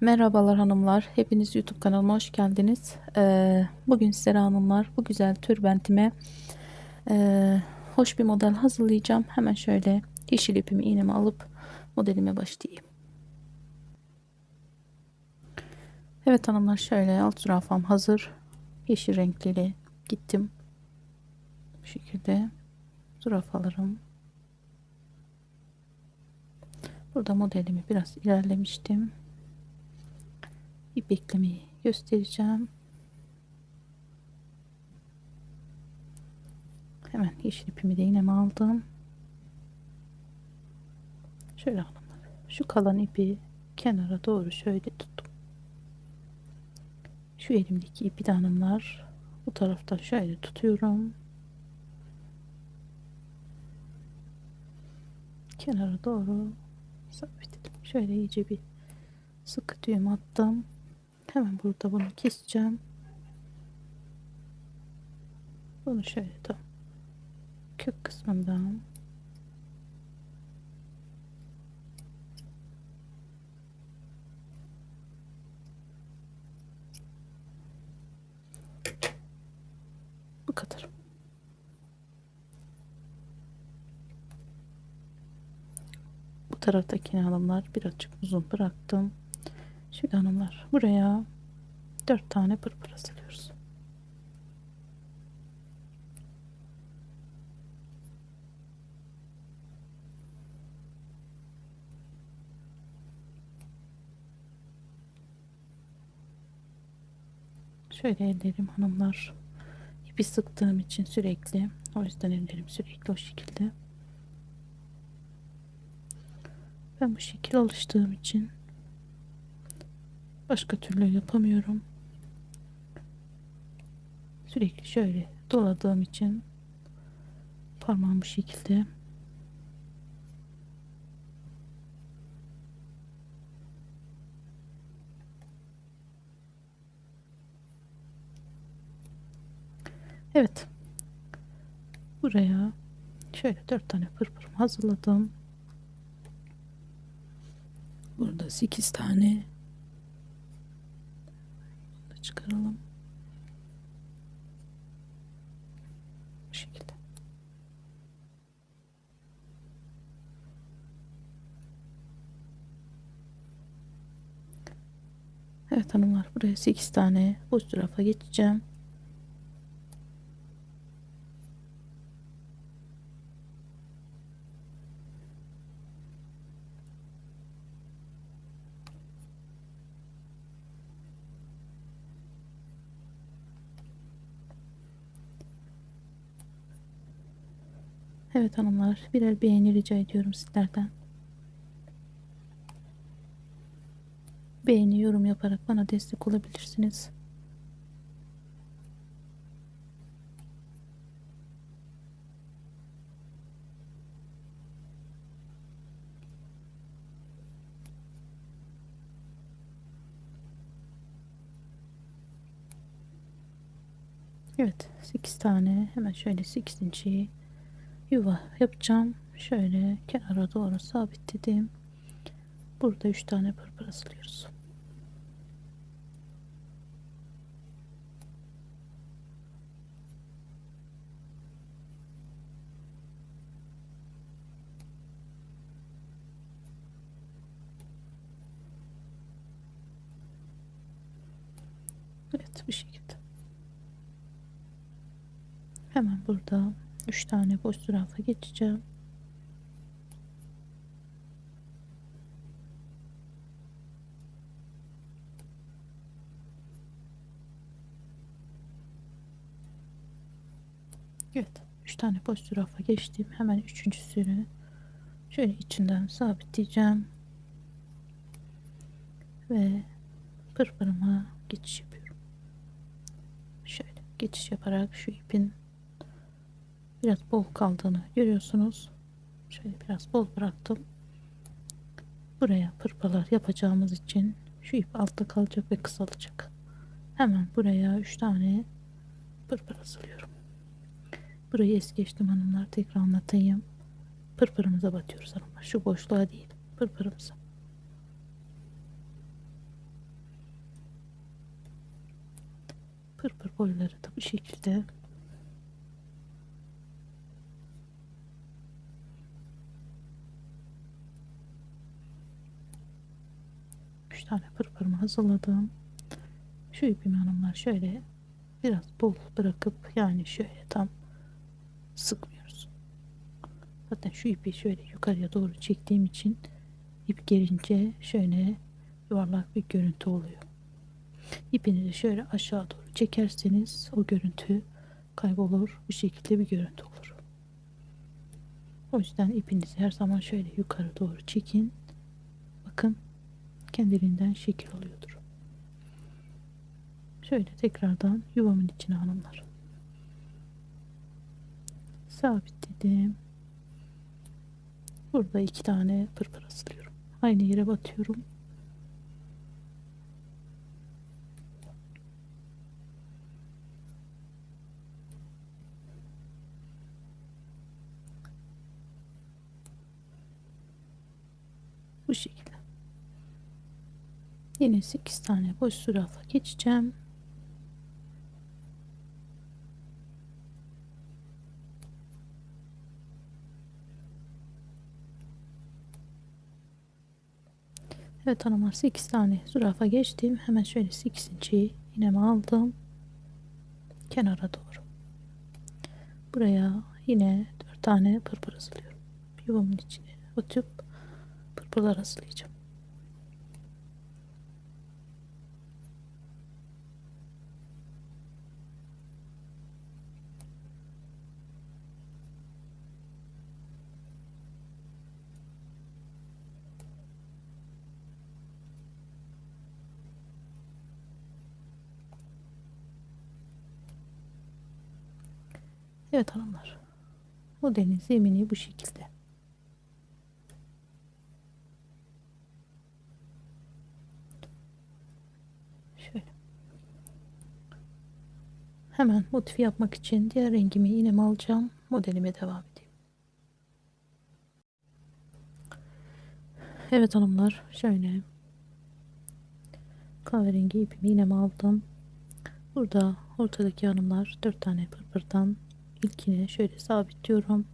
Merhabalar hanımlar. Hepiniz YouTube kanalıma hoş geldiniz. Ee, bugün sizlere hanımlar bu güzel türbentime ee, hoş bir model hazırlayacağım. Hemen şöyle yeşil ipimi iğnemi alıp modelime başlayayım. Evet hanımlar şöyle alt zürafam hazır. Yeşil renkliyle gittim. Bu şekilde zürafalarım. Burada modelimi biraz ilerlemiştim ip eklemeyi göstereceğim. Hemen yeşil ipimi de iğneme aldım. Şöyle hanımlar. Şu kalan ipi kenara doğru şöyle tuttum. Şu elimdeki ipi de hanımlar bu taraftan şöyle tutuyorum. Kenara doğru sabitledim. Şöyle iyice bir sıkı düğüm attım. Hemen burada bunu keseceğim. Bunu şöyle tam kök kısmından bu kadar. Bu taraftaki alımlar birazcık uzun bıraktım. Şimdi hanımlar buraya 4 tane pırpır asılıyoruz. Şöyle ellerim hanımlar ipi sıktığım için sürekli o yüzden ellerim sürekli o şekilde ben bu şekil alıştığım için başka türlü yapamıyorum. Sürekli şöyle doladığım için parmağım bu şekilde. Evet. Buraya şöyle dört tane pırpırım hazırladım. Burada sekiz tane Çıkaralım bu şekilde. Evet hanımlar buraya 8 tane boş tarafa geçeceğim Evet hanımlar birer beğeni rica ediyorum sizlerden. Beğeni yorum yaparak bana destek olabilirsiniz. Evet 8 tane hemen şöyle 8. yuva yapacağım. Şöyle kenara doğru sabitledim. Burada 3 tane pırpır asılıyoruz. Evet bu şekilde. Hemen burada 3 tane boş zürafa geçeceğim. Evet. 3 tane boş zürafa geçtim. Hemen üçüncüsünü şöyle içinden sabitleyeceğim. Ve pırpırıma geçiş yapıyorum. Şöyle geçiş yaparak şu ipin biraz bol kaldığını görüyorsunuz. Şöyle biraz bol bıraktım. Buraya pırpalar yapacağımız için şu ip altta kalacak ve kısalacak. Hemen buraya 3 tane pırpır hazırlıyorum. Burayı es geçtim hanımlar. Tekrar anlatayım. Pırpırımıza batıyoruz hanımlar. Şu boşluğa değil. Pırpırımıza. Pırpır boyları da bu şekilde tane pırpırımı hazırladım. Şu ipimi hanımlar şöyle biraz bol bırakıp yani şöyle tam sıkmıyoruz. Zaten şu ipi şöyle yukarıya doğru çektiğim için ip gelince şöyle yuvarlak bir görüntü oluyor. İpini de şöyle aşağı doğru çekerseniz o görüntü kaybolur. Bu şekilde bir görüntü olur. O yüzden ipinizi her zaman şöyle yukarı doğru çekin. Bakın kendiliğinden şekil oluyordur. Şöyle tekrardan yuvamın içine hanımlar. Sabitledim. Burada iki tane pırpır asılıyorum. Aynı yere batıyorum. Bu şekilde. Yine 8 tane boş zürafa geçeceğim. Evet hanımlar 8 tane zürafa geçtim. Hemen şöyle 8. iğnemi aldım. Kenara doğru. Buraya yine 4 tane pırpır asılıyorum. Yuvamın içine atıp pırpırlar asılayacağım. Evet hanımlar. Modelin zemini bu şekilde. Şöyle. Hemen motifi yapmak için diğer rengimi iğnemi alacağım. Modelime devam edeyim. Evet hanımlar. Şöyle. Kahverengi ipimi iğnemi aldım. Burada ortadaki hanımlar 4 tane pırpırdan ilkini şöyle sabitliyorum.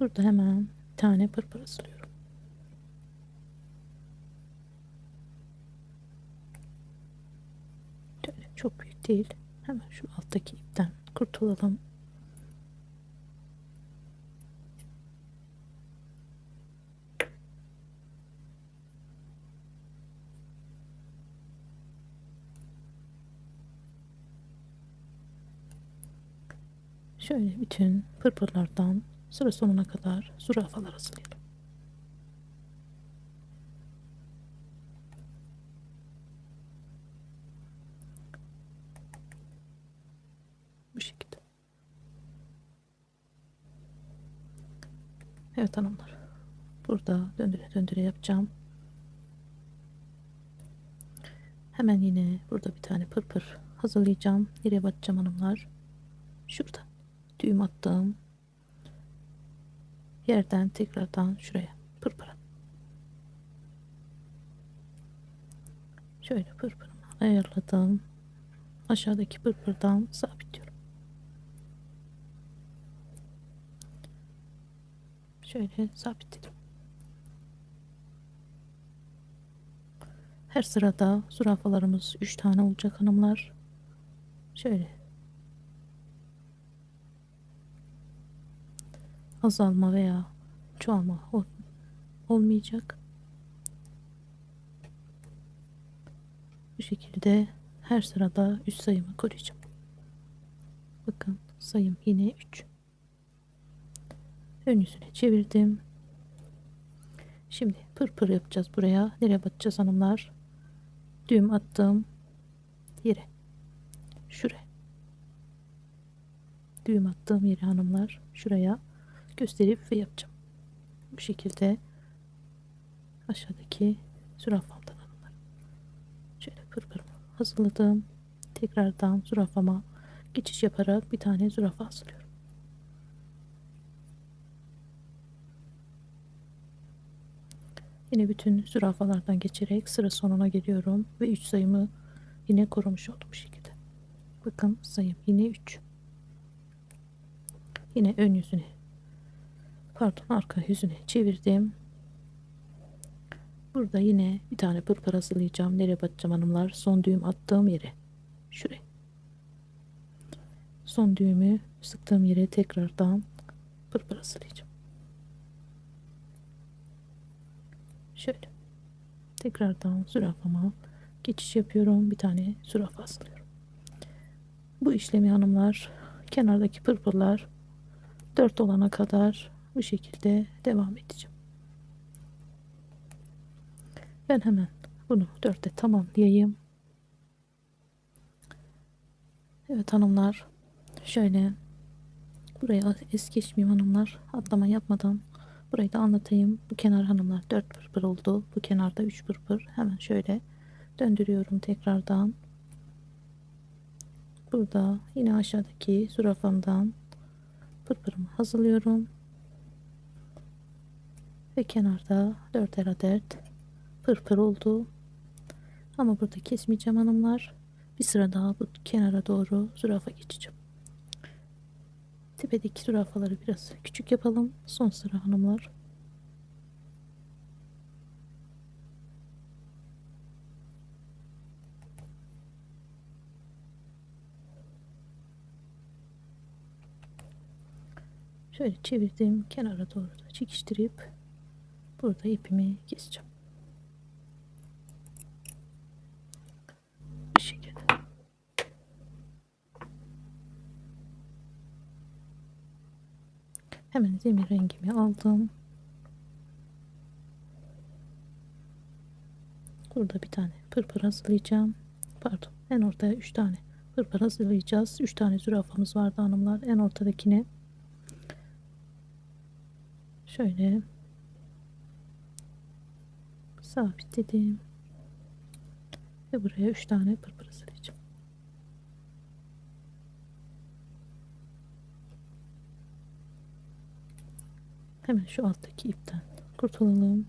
Burada hemen bir tane pırpır asılıyorum. Şöyle çok büyük değil. Hemen şu alttaki ipten kurtulalım. Şöyle bütün pırpırlardan sıra sonuna kadar zürafalar asılayalım. Bu şekilde. Evet hanımlar. Burada döndüre döndüre yapacağım. Hemen yine burada bir tane pırpır hazırlayacağım. Nereye batacağım hanımlar? Şurada düğüm attığım yerden tekrardan şuraya pırpıra. Şöyle pırpırımı ayarladım. Aşağıdaki pırpırdan sabitliyorum. Şöyle sabitledim. Her sırada zürafalarımız 3 tane olacak hanımlar. Şöyle azalma veya çoğalma ol, olmayacak. Bu şekilde her sırada üst sayımı koruyacağım. Bakın sayım yine 3. Ön yüzüne çevirdim. Şimdi pırpır yapacağız buraya. Nereye batacağız hanımlar? Düğüm attım. Yere. Şuraya. Düğüm attığım yere hanımlar. Şuraya gösterip ve yapacağım. Bu şekilde aşağıdaki zürafamdan alınır. Şöyle pırpırımı hazırladım. Tekrardan zürafama geçiş yaparak bir tane zürafa asılıyorum. Yine bütün zürafalardan geçerek sıra sonuna geliyorum ve 3 sayımı yine korumuş oldum bu şekilde. Bakın sayım yine 3. Yine ön yüzüne pardon arka yüzüne çevirdim. Burada yine bir tane pırpır hazırlayacağım. Nereye batacağım hanımlar? Son düğüm attığım yere. Şuraya. Son düğümü sıktığım yere tekrardan pırpır hazırlayacağım. Şöyle. Tekrardan zürafama geçiş yapıyorum. Bir tane zürafa hazırlıyorum. Bu işlemi hanımlar kenardaki pırpırlar 4 olana kadar bu şekilde devam edeceğim. Ben hemen bunu dörtte tamamlayayım. Evet hanımlar şöyle buraya es geçmeyeyim hanımlar atlama yapmadan burayı da anlatayım. Bu kenar hanımlar 4 pırpır oldu. Bu kenarda 3 pırpır. Hemen şöyle döndürüyorum tekrardan. Burada yine aşağıdaki zürafamdan pırpırımı hazırlıyorum. Ve kenarda 4 adet pırpır oldu. Ama burada kesmeyeceğim hanımlar. Bir sıra daha bu kenara doğru zürafa geçeceğim. Tepedeki zürafaları biraz küçük yapalım. Son sıra hanımlar. Şöyle çevirdim kenara doğru da çekiştirip burada ipimi keseceğim. Bu şekilde. Hemen zemir rengimi aldım. Burada bir tane pırpır hazırlayacağım. Pardon en ortaya 3 tane pırpır hazırlayacağız. 3 tane zürafamız vardı hanımlar. En ortadakini şöyle sabitledim. Ve buraya 3 tane pırpır hazırlayacağım. Hemen şu alttaki ipten kurtulalım.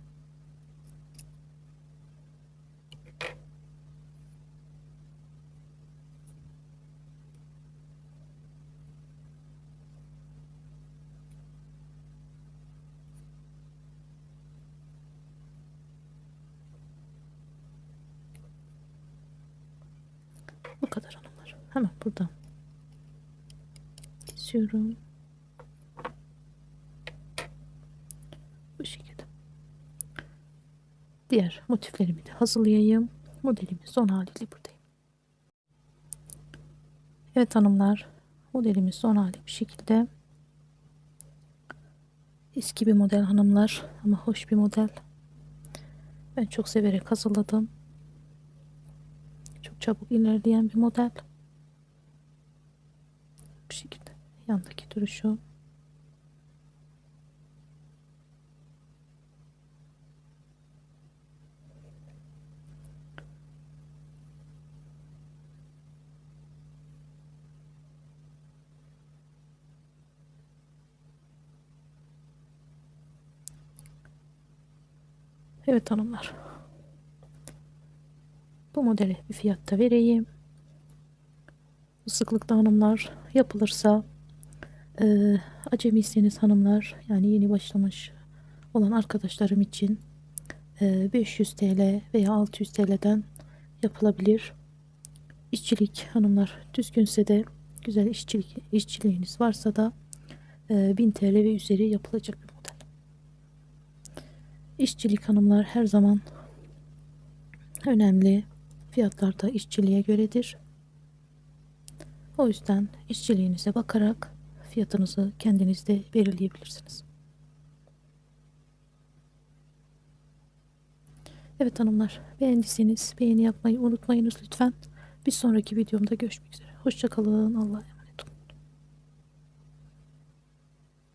Bu kadar hanımlar. Hemen buradan kesiyorum. Bu şekilde. Diğer motiflerimi de hazırlayayım. Modelimin son haliyle buradayım. Evet hanımlar. Modelimin son hali bu şekilde. Eski bir model hanımlar ama hoş bir model. Ben çok severek hazırladım. Çok çabuk ilerleyen bir model. Bu şekilde. Yandaki duruşu. Evet hanımlar. Bu modeli bir fiyatta vereyim. Bu sıklıkta hanımlar yapılırsa e, acemiyseniz hanımlar yani yeni başlamış olan arkadaşlarım için e, 500 TL veya 600 TL'den yapılabilir. İşçilik hanımlar düzgünse de güzel işçilik işçiliğiniz varsa da e, 1000 TL ve üzeri yapılacak bir model. İşçilik hanımlar her zaman önemli. Fiyatlar da işçiliğe göredir. O yüzden işçiliğinize bakarak fiyatınızı kendiniz de belirleyebilirsiniz. Evet hanımlar beğendiyseniz beğeni yapmayı unutmayınız lütfen. Bir sonraki videomda görüşmek üzere. Hoşçakalın. Allah'a.